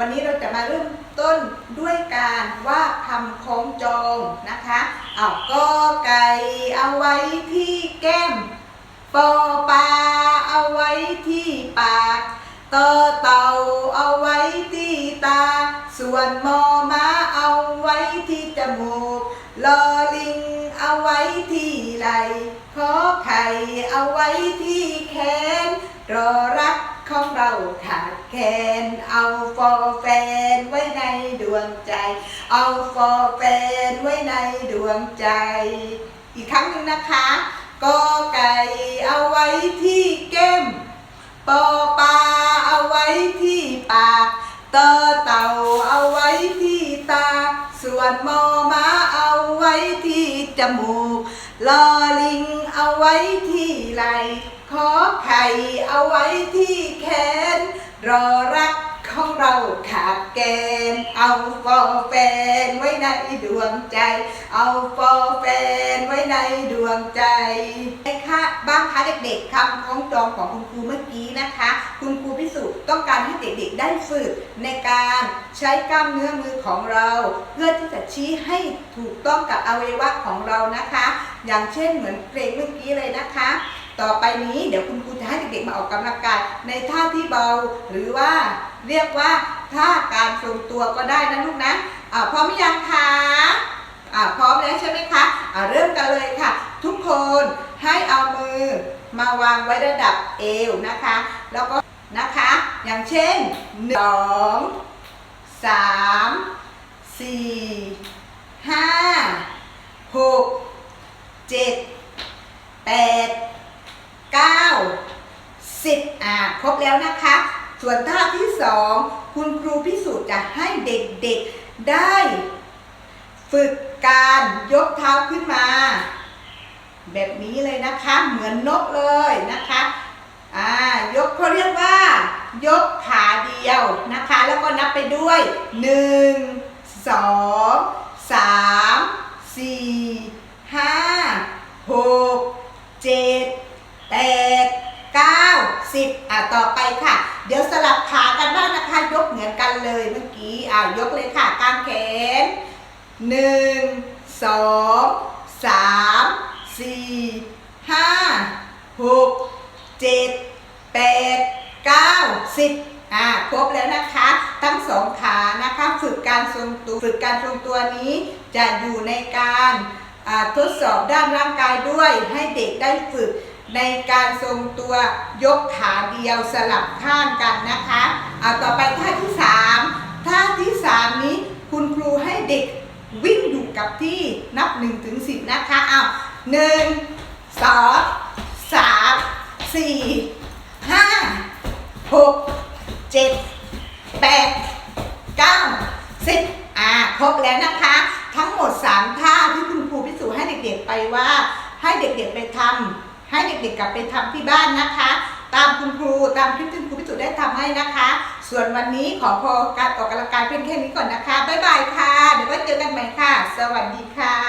วันนี้เราจะมาเริ่มต้นด้วยการว่าคำคล้องจองนะคะเอาก็ไก่เอาไว้ที่แก้มปอปลาเอาไว้ที่ปากตอเต่าเอาไว้ที่ตา ส่วนมอม้าเอาไว้ที่จมูกลอลิงเอาไว้ที่ไหลขอไข่เอาไว้ที่แขนรอรัก ของเราขาดแคลนเอาฟอแฟนไว้ในดวงใจ เอาฟอแฟนไว้ในดวงใจ อีกครั้งหนึ่งนะคะกอไก่เอาไว้ที่แก้มปอปลาเอาไว้ที่ปากตอเต่าเอาไว้ที่ตา ส่วนมอม้าเอาไว้ที่จมูก ลอลิงเอาไว้ที่ไหลขอไข่เอาไว้ที่แขน รอรักของเราขาดแกน เอาฟอแฟนไว้ในดวงใจ เอาฟอแฟนไว้ในดวงใจไอ้ค่ะบ้างคะเด็กๆคำคล้องจองของคุณครูเมื่อกี้นะคะ คุณครูพิสุต้องการให้เด็กๆได้ฝึกในการใช้กล้ามเนื้อมือของเรา เพื่อที่จะชี้ให้ถูกต้องกับอวัยวะของเรานะคะ อย่างเช่นเหมือนเพลงเมื่อกี้เลยนะคะ ต่อไปนี้เดี๋ยวคุณครูจะให้เด็กๆมาออกกำลังกายในท่าที่เบา หรือว่าเรียกว่าท่าการทรงตัวก็ได้นะลูกนะอ่าพร้อมหรือยังคะอ่าพร้อมแล้วใช่ไหมคะอ่าเริ่มกันเลยค่ะ ทุกคนให้เอามือมาวางไว้ระดับเอวนะคะ แล้วก็นะคะ อย่างเช่นหนึ่งสองสามสี่ห้าหกเจ็ดแปด 9 10 อ่าครบแล้วนะคะ ส่วนท่าที่สองคุณครูพิสูจน์จะให้เด็กๆได้ ฝึกการยกเท้าขึ้นมา แบบนี้เลยนะคะ เหมือนนกเลยนะคะอ่ายกเขาเรียกว่า ยกขาเดียวนะคะ แล้วก็นับไปด้วย 1 2 3 4 5 6 7 แปดเก้าสิบอะต่อไปค่ะ เดี๋ยวสลับขากันบ้างนะคะ ยกเหมือนกันเลยเมื่ อกี้อ่ายกเลยค่ะกางแขนหนึ่งสองสามสี่ห้าหกเจ็ดแปดเก้าสิบอ่าครบแล้วนะคะ ทั้งสองขานะคะฝึกการทรงตัวฝึกการทรงตัวนี้จะอยู่ในการทดสอบด้านร่างกายด้วยให้เด็กได้ฝึกในการทรงตัวยกขาเดียวสลับข้างกันนะคะ เอาต่อไปท่าที่สาม ท่าที่สามนี้ คุณครูให้เด็กวิ่งอยู่กับที่นับ1นถึงสินะคะเอาหนึ่งสองสามสี่ห้าหกเจ็ดแปด9 10อ่าครบแล้วนะคะ ทั้งหมด 3 ท่าที่คุณครูพิสูจน์ให้เด็กๆไปว่า ให้เด็กๆไปทำให้เด็กๆกลับไปทำที่บ้านนะคะ ตามคุณครูตามคลิปที่คุณครูพิสูจน์ได้ทำให้นะคะ ส่วนวันนี้ขอพอการออกกำลังกายเพียงแค่นี้ก่อนนะคะ บ๊ายบายค่ะ เดี๋ยวไว้เจอกันใหม่ค่ะ สวัสดีค่ะ